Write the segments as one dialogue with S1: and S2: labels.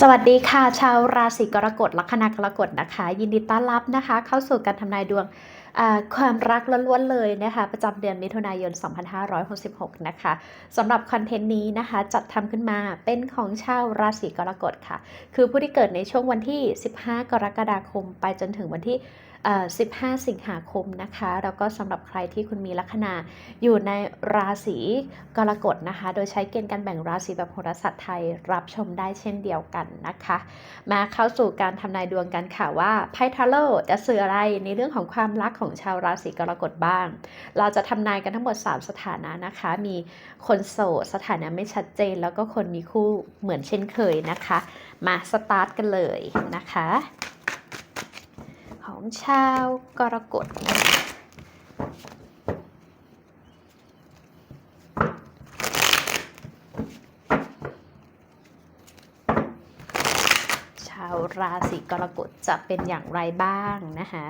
S1: สวัสดีค่ะ ชาวราศีกรกฎลัคนากรกฎนะคะ ยินดีต้อนรับนะคะ เข้าสู่การทำนายดวงความรักล้วนๆเลยนะคะ ประจำเดือนมิถุนายน 2566 นะคะสำหรับคอนเทนต์นี้นะคะ จัดทำขึ้นมาเป็นของชาวราศีกรกฎค่ะ คือผู้ที่เกิดในช่วงวันที่ 15 กรกฎาคม ไปจนถึงวันที่ 15 สิงหาคมนะคะ แล้วก็สำหรับใครที่คุณมีลัคนาอยู่ในราศีกรกฎนะคะ โดยใช้เกณฑ์การแบ่งราศีแบบโหราศาสตร์ไทยรับชมได้เช่นเดียวกันนะคะ มาเข้าสู่การทำนายดวงกันค่ะว่าไพ่ทาโร่จะสื่ออะไรในเรื่องของความรักของชาวราศีกรกฎบ้าง เราจะทำนายกันทั้งหมด 3 สถานะนะคะ มีคนโสดสถานะไม่ชัดเจน แล้วก็คนมีคู่เหมือนเช่นเคยนะคะ มาสตาร์ทกันเลยนะคะ ชาวกรกฎชาวราศีกรกฎจะเป็นอย่างไรบ้างนะคะ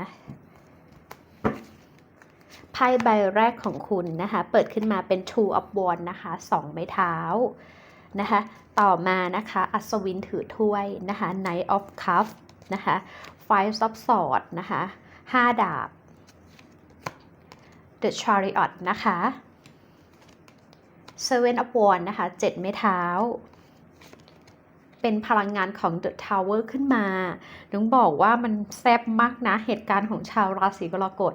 S1: ไพ่ใบแรกของคุณนะคะ เปิดขึ้นมาเป็น Two of Wands นะคะสองไม้เท้านะคะ ต่อมานะคะ อัศวินถือถ้วยนะคะ Knight of Cup นะคะ Five of Swords นะคะห้าดาบ The Chariot นะคะ Seven of Wands นะคะเจ็ดไม้เท้า เป็นพลังงานของ The Tower ขึ้นมาต้องบอกว่ามันแซ่บมากนะ เหตุการณ์ของชาวราศีกรกฎ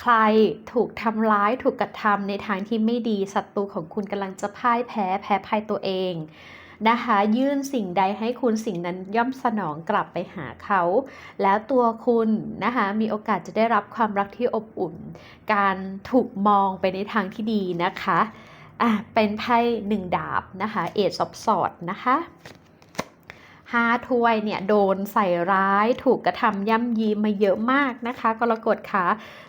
S1: ใครถูกทำร้ายถูกกระทำในทางที่ไม่ดีศัตรูของคุณกำลังจะพ่ายแพ้แพ้ภัยตัวเอง นะคะ ยื่นสิ่งใดให้คุณสิ่งนั้นย่อมสนองกลับไปหาเขา แล้วตัวคุณนะคะมีโอกาสจะได้รับความรักที่อบอุ่น การถูกมองไปในทางที่ดีนะคะอะเป็นไพ่หนึ่งดาบนะคะเอซอบสอดนะคะห้าถ้วยเนี่ยโดนใส่ร้ายถูกกระทำย่ำยีมาเยอะมากนะคะกรกฎขา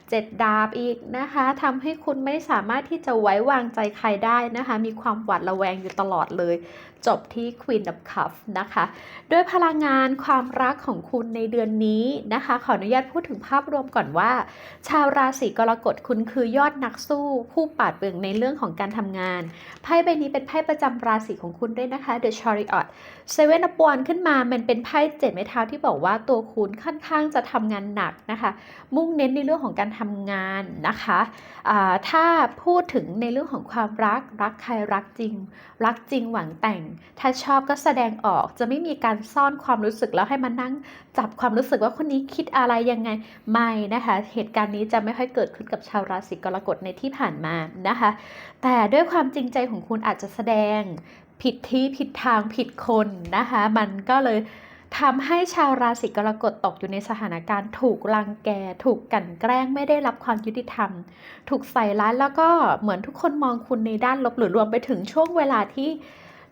S1: เจ็ดดาบอีกนะคะทำให้คุณไม่สามารถที่จะไว้วางใจใครได้นะคะ มีความหวาดระแวงอยู่ตลอดเลย จบที่ Queen of Cups นะคะด้วยพลังงานความรักของคุณในเดือนนี้นะคะ ขออนุญาตพูดถึงภาพรวมก่อนว่า ชาวราศีกรกฎคุณคือยอดนักสู้ ผู้ปาดเปรื่องในเรื่องของการทำงาน ไพ่ใบนี้เป็นไพ่ประจำราศีของคุณด้วยนะคะ The Chariot Seven of Wands ขึ้นมา มันเป็นไพ่เจ็ดไม้เท้าที่บอกว่าตัวคุณค่อนข้างจะทำงานหนักนะคะ มุ่งเน้นในเรื่องของการทำงานนะคะถ้าพูดถึงในเรื่องของความรักรักใครรักจริง รักจริงหวังแต่งถ้าชอบก็แสดงออกจะไม่มีการซ่อนความรู้สึกแล้วให้มานั่งจับความรู้สึกว่าคนนี้คิดอะไรยังไงไม่นะคะ เหตุการณ์นี้จะไม่ค่อยเกิดขึ้นกับชาวราศีกรกฎในที่ผ่านมานะคะ แต่ด้วยความจริงใจของคุณอาจจะแสดงผิดที่ผิดทางผิดคนนะคะ มันก็เลยทำให้ชาวราศีกรกฎตกอยู่ในสถานการณ์ ถูกรังแก ถูกกันแกล้งไม่ได้รับความยุติธรรม ถูกใส่ร้ายแล้วก็เหมือนทุกคนมองคุณในด้านลบหรือรวมไปถึงช่วงเวลาที่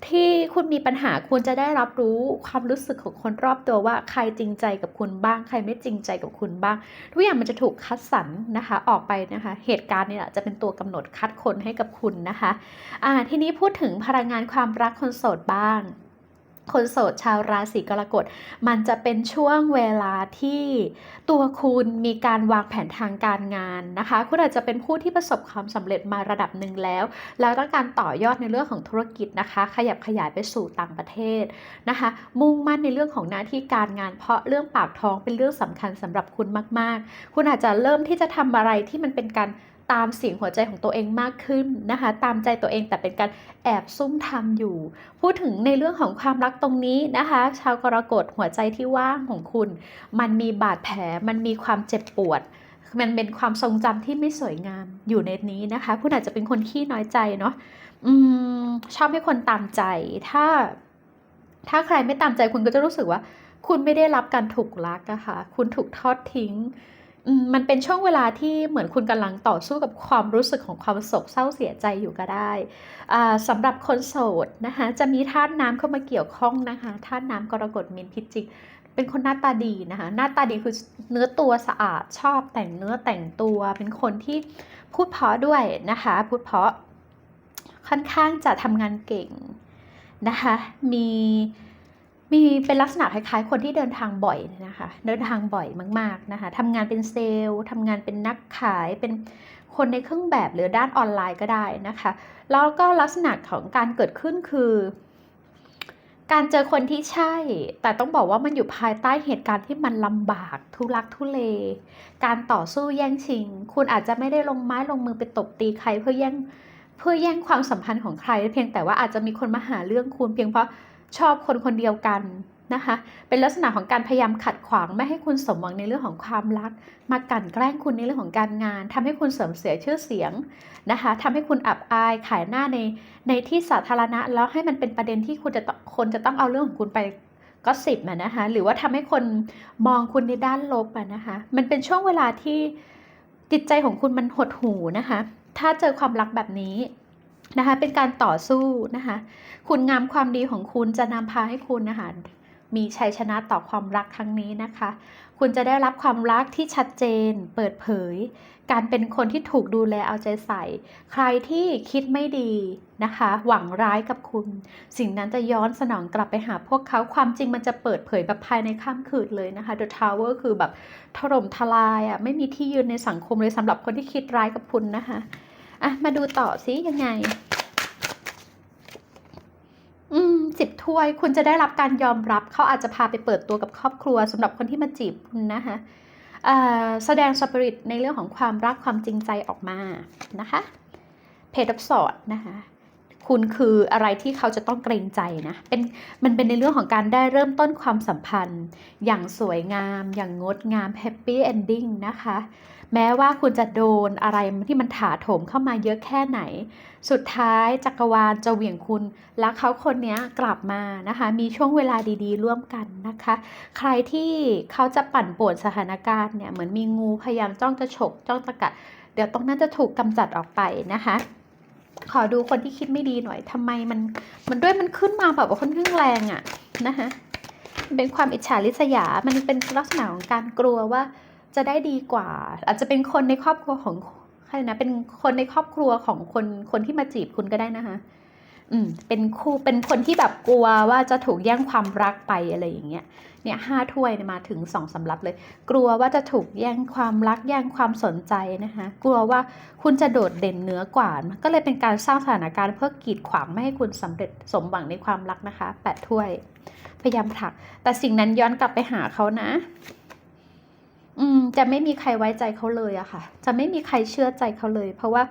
S1: ที่คุณมีปัญหาคุณจะได้รับรู้ความรู้สึกของคนรอบตัวว่าใครจริงใจกับคุณบ้าง ใครไม่จริงใจกับคุณบ้าง ทุกอย่างมันจะถูกคัดสรรนะคะ ออกไปนะคะ เหตุการณ์นี่แหละจะเป็นตัวกำหนดคัดคนให้กับคุณนะคะอ่าทีนี้พูดถึงพลังงานความรักคนโสดบ้าง คนโสดชาวราศีกรกฎมันจะเป็นช่วงเวลาที่ตัวคุณมีการวางแผนทางการงานนะคะ คุณอาจจะเป็นผู้ที่ประสบความสำเร็จมาระดับหนึ่งแล้ว แล้วต้องการต่อยอดในเรื่องของธุรกิจนะคะ ขยับขยายไปสู่ต่างประเทศนะคะ มุ่งมั่นในเรื่องของหน้าที่การงาน เพราะเรื่องปากท้องเป็นเรื่องสำคัญสำหรับคุณมาก ๆ คุณอาจจะเริ่มที่จะทำอะไรที่มันเป็นการ ตามเสียงหัวใจของตัวเองมากขึ้นนะคะ ตามใจตัวเองแต่เป็นการแอบซุ่มทำอยู่ พูดถึงในเรื่องของความรักตรงนี้นะคะ ชาวกรกฎหัวใจที่ว่างของคุณ มันมีบาดแผลมันมีความเจ็บปวดมันเป็นความทรงจำที่ไม่สวยงามอยู่ในนี้นะคะ คุณอาจจะเป็นคนขี้น้อยใจเนาะอืมชอบให้คนตามใจ ถ้า ถ้าใครไม่ตามใจคุณก็จะรู้สึกว่า คุณไม่ได้รับการถูกรักอะค่ะ คุณถูกทอดทิ้ง มันเป็นช่วงเวลาที่เหมือนคุณกำลังต่อสู้กับความรู้สึกของความโศกเศร้าเสียใจอยู่ก็ได้สำหรับคนโสดนะคะจะมีธาตุน้ำเข้ามาเกี่ยวข้องนะคะธาตุน้ำกรกฎมีนพิจิกเป็นคนหน้าตาดีนะคะหน้าตาดีคือเนื้อตัวสะอาดชอบแต่งเนื้อแต่งตัว เป็นคนที่พูดเพราะด้วยนะคะพูดเพราะค่อนข้างจะทำงานเก่งนะคะมี มีเป็นลักษณะคล้ายๆ คนที่เดินทางบ่อยนะคะ เดินทางบ่อยมากๆนะคะทำงานเป็นเซลล์ทำงานเป็นนักขายเป็นคนในเครื่องแบบหรือด้านออนไลน์ก็ได้นะคะ แล้วก็ลักษณะของการเกิดขึ้นคือ การเจอคนที่ใช่ แต่ต้องบอกว่ามันอยู่ภายใต้เหตุการณ์ที่มันลำบาก ทุลักทุเล การต่อสู้แย่งชิง คุณอาจจะไม่ได้ลงไม้ลงมือไปตบตีใครเพื่อแย่งเพื่อแย่งความสัมพันธ์ของใคร เพียงแต่ว่าอาจจะมีคนมาหาเรื่องคุณเพียงเพราะ ชอบคนคนเดียวกันนะคะ เป็นลักษณะของการพยายามขัดขวางไม่ให้คุณสมหวังในเรื่องของความรัก มากั่นแกล้งคุณในเรื่องของการงานทำให้คุณเสื่อมเสียชื่อเสียงนะคะทำให้คุณอับอายขายหน้าในในที่สาธารณะ แล้วให้มันเป็นประเด็นที่คุณจะคนจะต้องเอาเรื่องของคุณไปก็สิบนะคะหรือว่าทำให้คนมองคุณในด้านลบอะนะคะมันเป็นช่วงเวลาที่จิตใจของคุณมันหดหูนะคะ ถ้าเจอความรักแบบนี้ นะคะเป็นการต่อสู้นะคะคุณงามความดีของคุณจะนำพาให้คุณนะคะมีชัยชนะต่อความรักครั้งนี้นะคะ คุณจะได้รับความรักที่ชัดเจน เปิดเผย การเป็นคนที่ถูกดูแลเอาใจใส่ ใครที่คิดไม่ดีนะคะ หวังร้ายกับคุณ สิ่งนั้นจะย้อนสนองกลับไปหาพวกเขา ความจริงมันจะเปิดเผยแบบภายในข้ามคืนเลยนะคะ The Tower คือแบบถล่มทลายอะ ไม่มีที่ยืนในสังคมเลยสำหรับคนที่คิดร้ายกับคุณนะคะ อะ มาดูต่อซิยังไง อืมสิบถ้วยคุณจะได้รับการยอมรับ เขาอาจจะพาไปเปิดตัวกับครอบครัวสำหรับคนที่มาจีบคุณนะคะแสดงสปิริตในเรื่องของความรักความจริงใจออกมานะคะเพจดับสอดนะคะ คุณคืออะไรที่เขาจะต้องเกรงใจนะเป็นมันเป็นในเรื่องของการได้เริ่มต้นความสัมพันธ์ อย่างสวยงาม อย่างงดงาม happy ending นะคะ แม้ว่าคุณจะโดนอะไรที่มันถาโถมเข้ามาเยอะแค่ไหน สุดท้ายจักรวาลจะเหวี่ยงคุณ แล้วเขาคนนี้กลับมานะคะ มีช่วงเวลาดีๆ ร่วมกันนะคะ ใครที่เขาจะปั่นป่วนสถานการณ์เนี่ยเหมือนมีงูพยายามจ้องจะฉกจ้องจะกัด เดี๋ยวตรงนั้นจะถูกกำจัดออกไปนะคะ ขอดูคนที่คิดไม่ดีหน่อยทำไมมันมันด้วยมันขึ้นมาแบบว่าค่อนข้างแรงอะ่ะนะคะเป็นความอิจฉาริษยา มันเป็นลักษณะของการกลัวว่าจะได้ดีกว่า อาจจะเป็นคนในครอบครัวของใครนะเป็นคนในครอบครัวของคนคนที่มาจีบคุณก็ได้นะคะ อืมเป็นคู่เป็นคนที่แบบกลัวว่าจะถูกแย่งความรักไปอะไรอย่างเงี้ยเนี่ยห้าถ้วยมาถึงสองสำรับเลย กลัวว่าจะถูกแย่งความรักแย่งความสนใจนะคะกลัวว่าคุณจะโดดเด่นเหนือกว่า ก็เลยเป็นการสร้างสถานการณ์เพื่อกีดขวางไม่ให้คุณสำเร็จสมหวังในความรักนะคะแปดถ้วย พยายามผลัก แต่สิ่งนั้นย้อนกลับไปหาเขานะ อืมจะไม่มีใครไว้ใจเขาเลยอะค่ะ จะไม่มีใครเชื่อใจเขาเลย เพราะว่า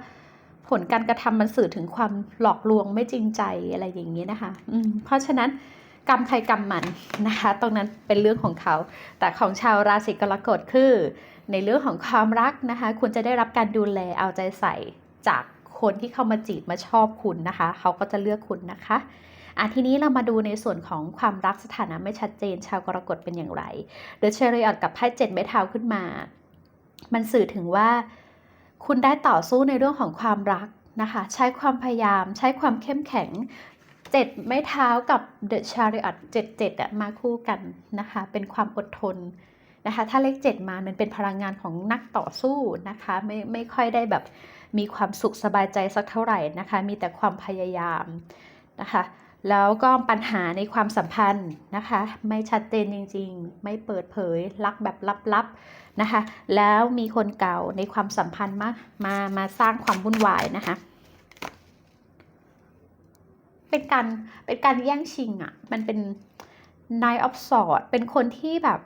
S1: ผลการกระทำมันสื่อถึงความหลอกลวงไม่จริงใจอะไรอย่างนี้นะคะ อืมเพราะฉะนั้นกรรมใครกรรมมันนะคะ ตรงนั้นเป็นเรื่องของเขา แต่ของชาวราศีกรกฎคือ ในเรื่องของความรักนะคะ คุณจะได้รับการดูแลเอาใจใส่จากคนที่เข้ามาจีบมาชอบคุณนะคะ เขาก็จะเลือกคุณนะคะอะทีนี้เรามาดูในส่วนของความรักสถานะไม่ชัดเจน ชาวกรกฎเป็นอย่างไรเดอะเชอริออตกับไพ่เจ็ดไม้เท้าขึ้นมา มันสื่อถึงว่า คุณได้ต่อสู้ในเรื่องของความรักนะคะ ใช้ความพยายาม ใช้ความเข้มแข็งเจ็ดไม้เท้ากับเดอะชาริออตเจ็ดเจ็ดอะมาคู่กันนะคะ เป็นความอดทนนะคะ ถ้าเลขเจ็ดมามันเป็นพลังงานของนักต่อสู้นะคะ ไม่ไม่ค่อยได้แบบมีความสุขสบายใจสักเท่าไหร่นะคะ มีแต่ความพยายามนะคะ แล้วก็ปัญหาในความสัมพันธ์นะคะ ไม่ชัดเจนจริง ๆ ไม่เปิดเผยรักแบบลับๆนะคะ แล้วมีคนเก่าในความสัมพันธ์มามามาสร้างความวุ่นวายนะคะ เป็นการเป็นการแย่งชิงอะ่ะ มันเป็น Nine of sword เป็นคนที่แบบ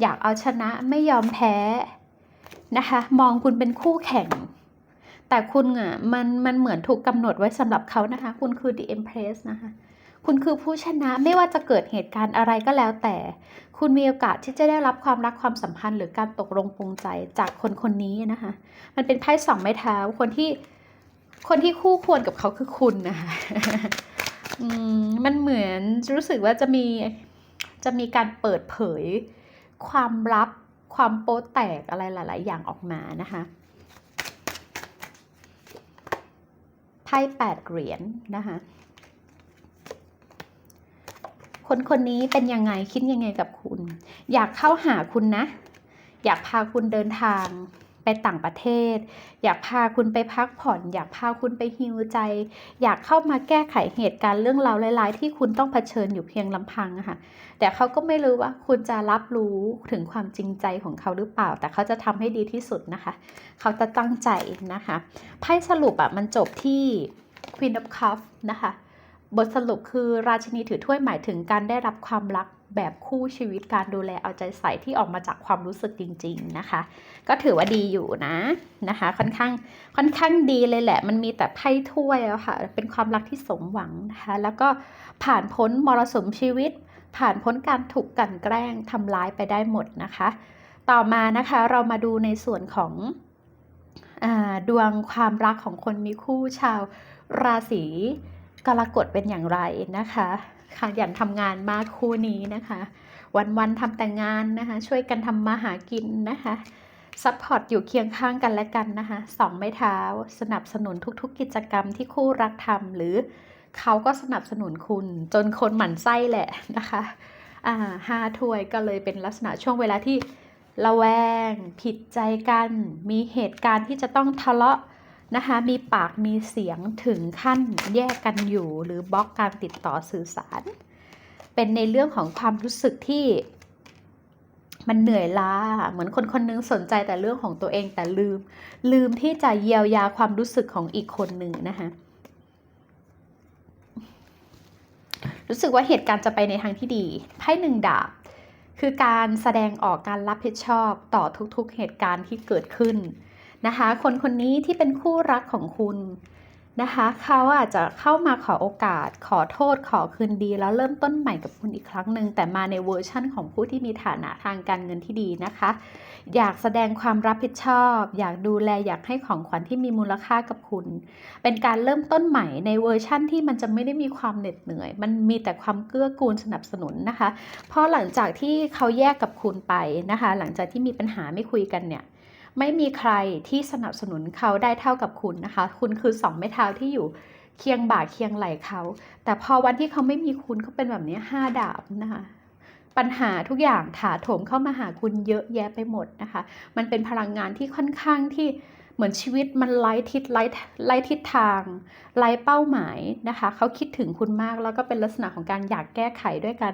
S1: อยากเอาชนะไม่ยอมแพ้นะคะ มองคุณเป็นคู่แข่ง แต่คุณอะมันมันเหมือนถูกกำหนดไว้สำหรับเขานะคะ คุณคือ The Empress นะคะ คุณคือผู้ชนะไม่ว่าจะเกิดเหตุการณ์อะไรก็แล้วแต่ คุณมีโอกาสที่จะได้รับความรักความสัมพันธ์ หรือการตกลงปรงใจจากคนคนนี้นะคะ มันเป็นไพ่สองไม้เท้าคนที่คนที่คู่ควรกับเขาคือคุณนะคะมมันเหมือนรู้สึกว่าจะมีจะมีการเปิดเผยความลับความโป๊แตกอะไรหลาย ๆ อย่างออกมานะคะ พ่แปดเหรียญนะคะคนคนนี้เป็นยังไงคิดยังไงกับคุณ อยากเข้าหาคุณนะ อยากพาคุณเดินทาง ไปต่างประเทศ อยากพาคุณไปพักผ่อน อยากพาคุณไปฮิวใจ อยากเข้ามาแก้ไขเหตุการณ์เรื่องราวร้ายๆ ที่คุณต้องเผชิญอยู่เพียงลำพังค่ะแต่เขาก็ไม่รู้ว่าคุณจะรับรู้ถึงความจริงใจของเขาหรือเปล่า แต่เขาจะทำให้ดีที่สุดนะคะ เขาจะตั้งใจนะคะไพ่สรุปอะมันจบที่ Queen of Cups นะคะ บทสรุปคือราชินีถือถ้วยหมายถึงการได้รับความรักแบบคู่ชีวิตการดูแลเอาใจใส่ที่ออกมาจากความรู้สึกจริง ๆนะคะ ก็ถือว่าดีอยู่นะนะคะ ค่อนข้างค่อนข้างดีเลยแหละ มันมีแต่ไพ่ถ้วยอะค่ะ เป็นความรักที่สมหวังนะคะ แล้วก็ผ่านพ้นมรสุมชีวิต ผ่านพ้นการถูกกลันแกล้งทำร้ายไปได้หมดนะคะ ต่อมานะคะเรามาดูในส่วนของอดวงความรักของคนมีคู่ชาวราศี กรกฎเป็นอย่างไรนะคะขยันทำงานมากคู่นี้นะคะ วันๆทำแต่งานนะคะ ช่วยกันทำมาหากินนะคะซัพพอร์ตอยู่เคียงข้างกันและกันนะคะสองไม้เท้าสนับสนุนทุกๆ กิจกรรมที่คู่รักทำหรือเขาก็สนับสนุนคุณ จนคนหมั่นไส้แหละนะคะอ่าห้าถ้วยก็เลยเป็นลักษณะช่วงเวลาที่ระแวง ผิดใจกัน มีเหตุการณ์ที่จะต้องทะเลาะ นะคะ มีปากมีเสียงถึงขั้นแยกกันอยู่ หรือบล็อกการติดต่อสื่อสาร เป็นในเรื่องของความรู้สึกที่มันเหนื่อยล้า เหมือนคนคนนึงสนใจแต่เรื่องของตัวเองแต่ลืม ลืมที่จะเยียวยาความรู้สึกของอีกคนหนึ่งนะคะรู้สึกว่าเหตุการณ์จะไปในทางที่ดีไพ่หนึ่งดาบ คือการแสดงออกการรับผิดชอบต่อทุกๆเหตุการณ์ที่เกิดขึ้น นะคะ คนคนนี้ที่เป็นคู่รักของคุณนะคะ เขาอาจจะเข้ามาขอโอกาส ขอโทษ ขอคืนดี แล้วเริ่มต้นใหม่กับคุณอีกครั้งหนึ่ง แต่มาในเวอร์ชั่นของผู้ที่มีฐานะทางการเงินที่ดีนะคะ อยากแสดงความรับผิดชอบ อยากดูแล อยากให้ของขวัญที่มีมูลค่ากับคุณ เป็นการเริ่มต้นใหม่ในเวอร์ชั่นที่มันจะไม่ได้มีความเหน็ดเหนื่อย มันมีแต่ความเกื้อกูลสนับสนุนนะคะ เพราะหลังจากที่เขาแยกกับคุณไปนะคะ หลังจากที่มีปัญหาไม่คุยกันเนี่ย ไม่มีใครที่สนับสนุนเขาได้เท่ากับคุณนะคะ คุณคือสองไม้เท้าที่อยู่เคียงบ่าเคียงไหล่เขา แต่พอวันที่เขาไม่มีคุณเขาเป็นแบบนี้ห้าดาบนะคะปัญหาทุกอย่างถาโถมเข้ามาหาคุณเยอะแยะไปหมดนะคะ มันเป็นพลังงานที่ค่อนข้างที่เหมือนชีวิตมันไร้ทิศไร้ไร้ทิศทางไร้เป้าหมายนะคะ เขาคิดถึงคุณมากแล้วก็เป็นลักษณะของการอยากแก้ไขด้วยกัน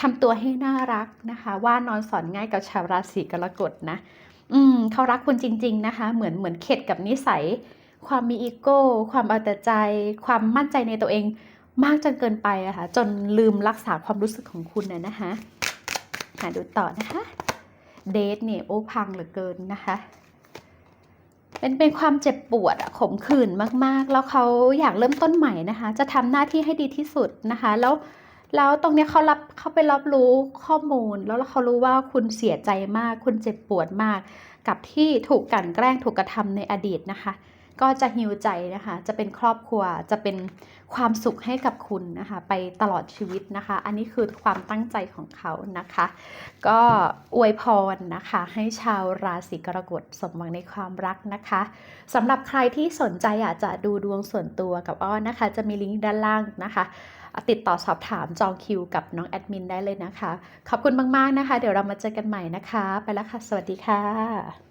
S1: ทำตัวให้น่ารักนะคะ ว่านอนสอนง่ายกับชาวราศีกรกฎนะ อืมเขารักคุณจริง ๆ นะคะ เหมือนเหมือนเข็ดกับนิสัย ความมีอีโก้ ความเอาแต่ใจ ความมั่นใจในตัวเองมากจนเกินไปอะค่ะจนลืมรักษาความรู้สึกของคุณนะนะคะหาดูต่อนะคะ เดทเนี่ยโอ้พังเหลือเกินนะคะเป็นเป็นความเจ็บปวดอะขมขื่นมากๆ แล้วเขาอยากเริ่มต้นใหม่นะคะ จะทำหน้าที่ให้ดีที่สุดนะคะ แล้วแล้วตรงเนี้ยเขารับ เขาไปรับรู้ข้อมูล แล้วเขารู้ว่าคุณเสียใจมาก คุณเจ็บปวดมาก กับที่ถูกกลั่นแกล้งถูกกระทำในอดีตนะคะ ก็จะฮิวใจนะคะ จะเป็นครอบครัวจะเป็นความสุขให้กับคุณนะคะ ไปตลอดชีวิตนะคะ อันนี้คือความตั้งใจของเขานะคะ ก็อวยพรนะคะ ให้ชาวราศีกรกฎสมหวังในความรักนะคะสำหรับใครที่สนใจอยากจะดูดวงส่วนตัวกับอ้อนนะคะ จะมีลิงก์ด้านล่างนะคะ ติดต่อสอบถามจองคิวกับน้องแอดมินได้เลยนะคะ ขอบคุณมาก ๆ นะคะ เดี๋ยวเรามาเจอกันใหม่นะคะ ไปแล้วค่ะ สวัสดีค่ะ